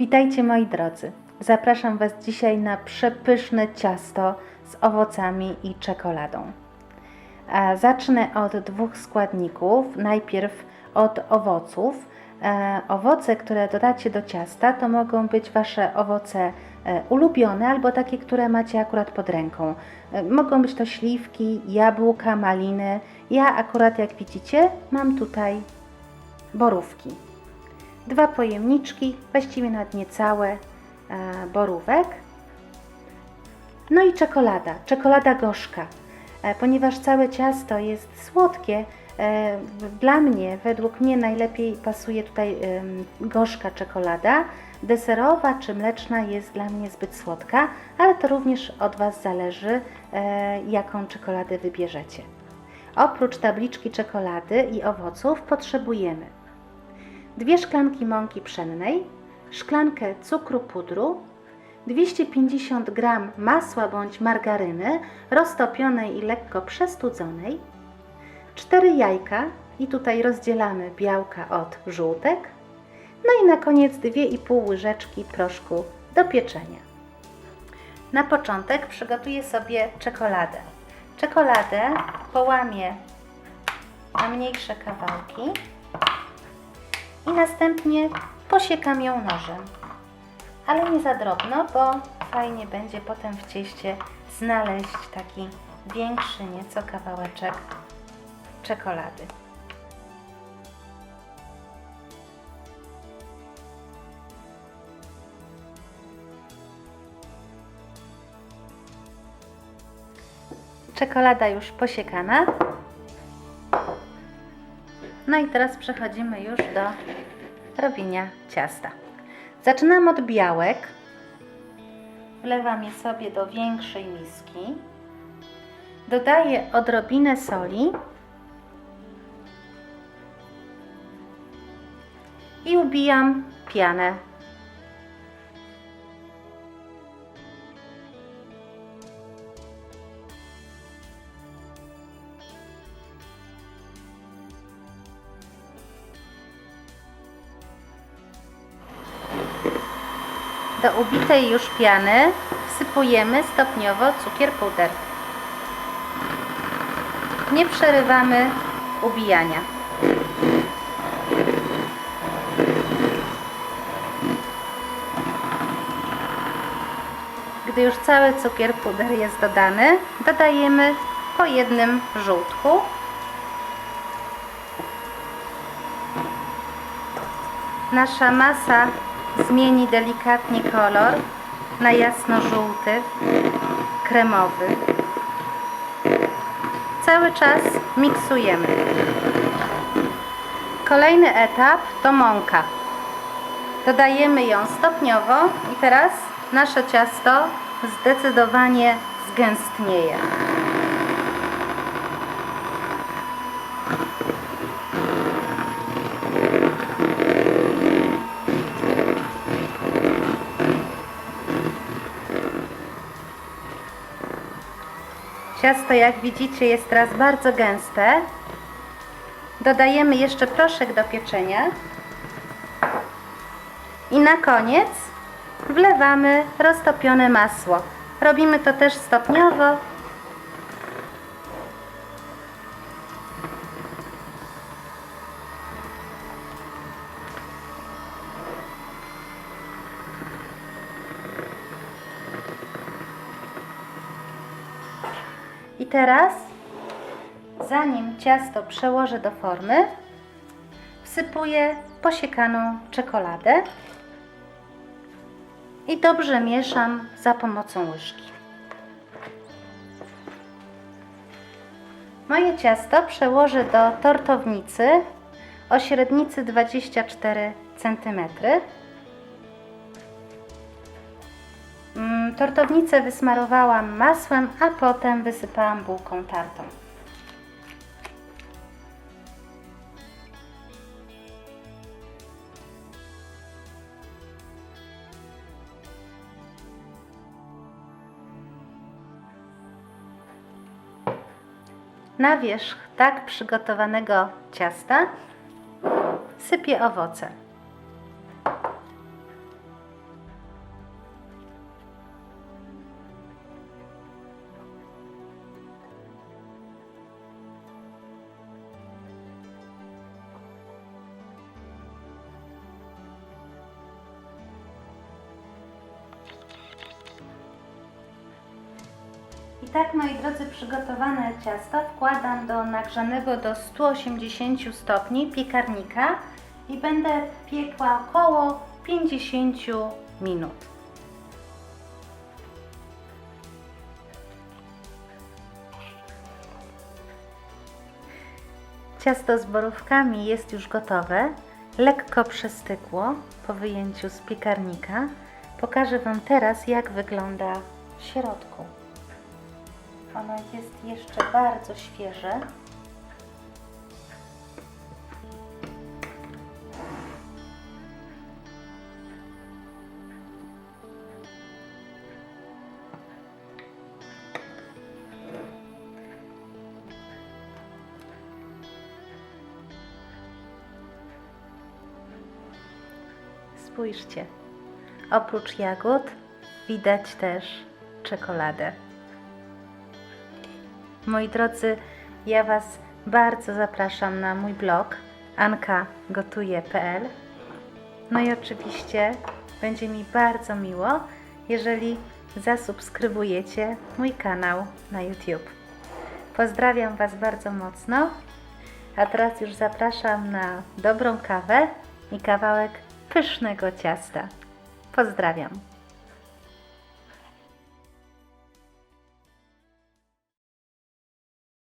Witajcie moi drodzy. Zapraszam Was dzisiaj na przepyszne ciasto z owocami i czekoladą. A Zacznę od dwóch składników. Najpierw od owoców. E, Owoce, które dodacie do ciasta, to mogą być Wasze owoce e, ulubione albo takie, które macie akurat pod ręką. E, Mogą być to śliwki, jabłka, maliny. Ja akurat, jak widzicie, mam tutaj borówki dwa pojemniczki, właściwie nawet niecałe e, borówek. No i czekolada, czekolada gorzka. E, Ponieważ całe ciasto jest słodkie, e, dla mnie, według mnie najlepiej pasuje tutaj gorzka czekolada. Deserowa czy mleczna jest dla mnie zbyt słodka, ale to również od Was zależy, jaką czekoladę wybierzecie. Oprócz tabliczki czekolady i owoców potrzebujemy dwie szklanki mąki pszennej, szklankę cukru pudru, 250 g masła bądź margaryny roztopionej i lekko przestudzonej, 4 jajka i tutaj rozdzielamy białka od żółtek, no i na koniec 2,5 łyżeczki proszku do pieczenia. Na początek przygotuję sobie czekoladę. Czekoladę połamię na mniejsze kawałki i następnie posiekam ją nożem. Ale nie za drobno, bo fajnie będzie potem w cieście znaleźć taki większy nieco kawałeczek czekolady. Czekolada już posiekana. No i teraz przechodzimy już do robienia ciasta. Zaczynam od białek. Wlewam je sobie do większej miski. Dodaję odrobinę soli i ubijam pianę. Do ubitej już piany wsypujemy stopniowo cukier puder. Nie przerywamy ubijania. Gdy już cały cukier puder jest dodany, dodajemy po jednym żółtku. Nasza masa zmieni delikatnie kolor na jasno-żółty, kremowy. Cały czas miksujemy. Kolejny etap to mąka. Dodajemy ją stopniowo i teraz nasze ciasto zdecydowanie zgęstnieje. Ciasto, jak widzicie, jest teraz bardzo gęste. Dodajemy jeszcze proszek do pieczenia. I na koniec wlewamy roztopione masło. Robimy to też stopniowo. Teraz, zanim ciasto przełożę do formy, wsypuję posiekaną czekoladę i dobrze mieszam za pomocą łyżki. Moje ciasto przełożę do tortownicy o średnicy 24 cm. Tortownicę wysmarowałam masłem, a potem wysypałam bułką tartą. Na wierzch tak przygotowanego ciasta sypię owoce. Tak, moi drodzy, przygotowane ciasto wkładam do nagrzanego do 180 stopni piekarnika i będę piekła około 50 minut. Ciasto z borówkami jest już gotowe. Lekko przestykło po wyjęciu z piekarnika. Pokażę Wam teraz, jak wygląda w środku. Ono jest jeszcze bardzo świeże. Spójrzcie. Oprócz jagód widać też czekoladę. Moi drodzy, ja Was bardzo zapraszam na mój blog ankagotuje.pl. No i oczywiście będzie mi bardzo miło, jeżeli zasubskrybujecie mój kanał na YouTube. Pozdrawiam Was bardzo mocno, a teraz już zapraszam na dobrą kawę i kawałek pysznego ciasta. Pozdrawiam.